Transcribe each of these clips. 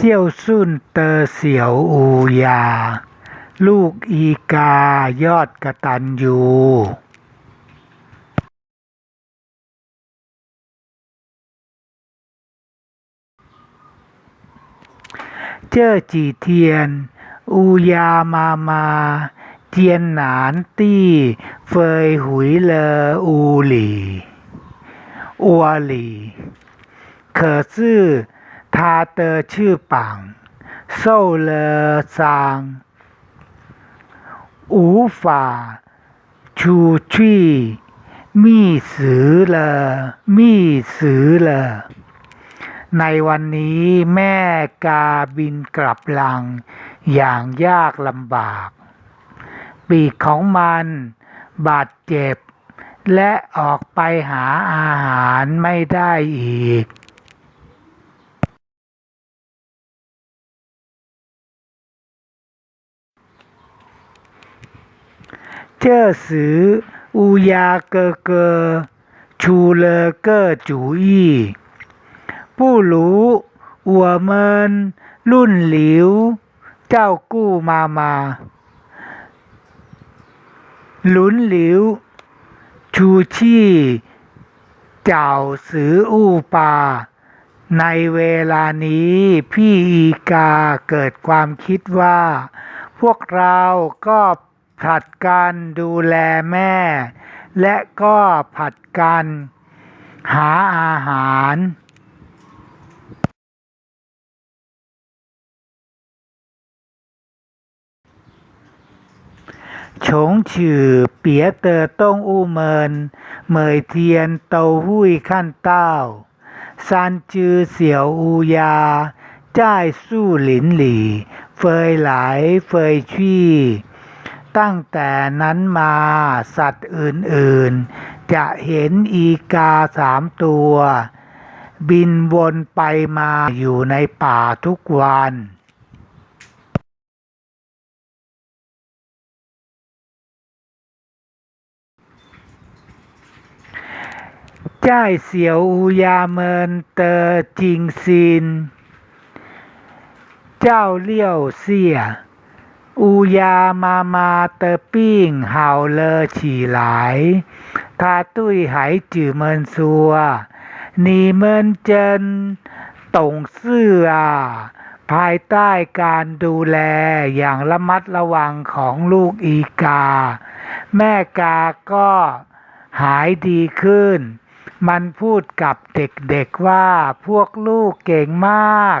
เซี่ยวซุ่นเตอเสี่ยวอูยา ลูกอีกายอดกระตัญญูเจ้อจีเทียน อูยามามาเทียนหนานตี้เฟยหุยเลออูหลีอัวหลี可是他的翅膀受了伤，无法出去觅食了，觅食了。ในวันนี้แม่กาบินกลับลังอย่างยากลำบาก ปีกของมันบาดเจ็บ และออกไปหาอาหารไม่ได้อีก 这时乌鸦哥哥出了个主意不如我们轮流照顾妈妈轮流出去找食物吧ในเวลานี้พี่อีกาเกิดความคิดว่า พวกเราก็ ผลัดกันดูแลแม่ และก็ผลัดกันหาอาหารฉงฉือเปียเตอต้องอู้เมิน เหมยเทียนเตาหุยขั้นเต้าซันจือเสี่ยวอูยา จ้ายสู้หลินหลี่ เฟยหลายเฟยชี่ ตั้งแต่นั้นมาสัตว์อื่นๆ จะเห็นอีกาสามตัว บินวนไปมาอยู่ในป่าทุกวันจ้าเสียวอูยาเมินเตอจิงซีน เจ้าเลี้ยวเสีย อูยามามาเตปิ้งเห่าเลอฉี่หลายทาตุ้ยหายจือเมินซัวนีเมินเจนตงเสื้อ ภายใต้การดูแลอย่างระมัดระวังของลูกอีกา แม่กาก็หายดีขึ้น มันพูดกับเด็กๆว่าพวกลูกเก่งมาก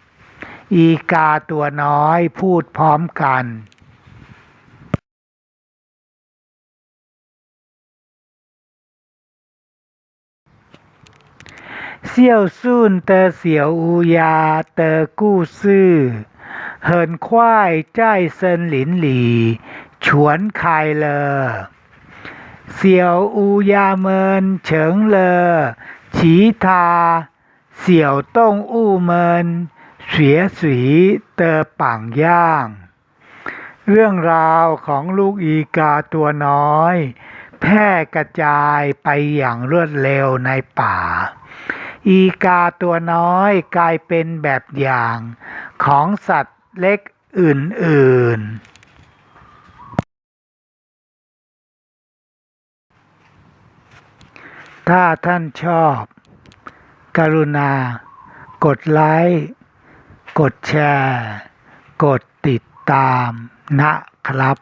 อีกาตัวน้อยพูดพร้อมกันเสี่ยวซุ่นเตอเสี่ยวอูยาเตอกู้ซื่อ เหินควายใจเซินหลินหลีฉวนคายเลอเสี่ยวอูยาเมินเฉิงเลอฉีทา เสี่ยวต้งอู้เมิน เสียสีเตอป่างย่าง เรื่องราวของลูกอีกาตัวน้อย แพร่กระจายไปอย่างรวดเร็วในป่า อีกาตัวน้อยกลายเป็นแบบอย่าง ของสัตว์เล็กอื่น ๆถ้าท่านชอบ กรุณา กดไลค์ กดแชร์ กดติดตามนะครับ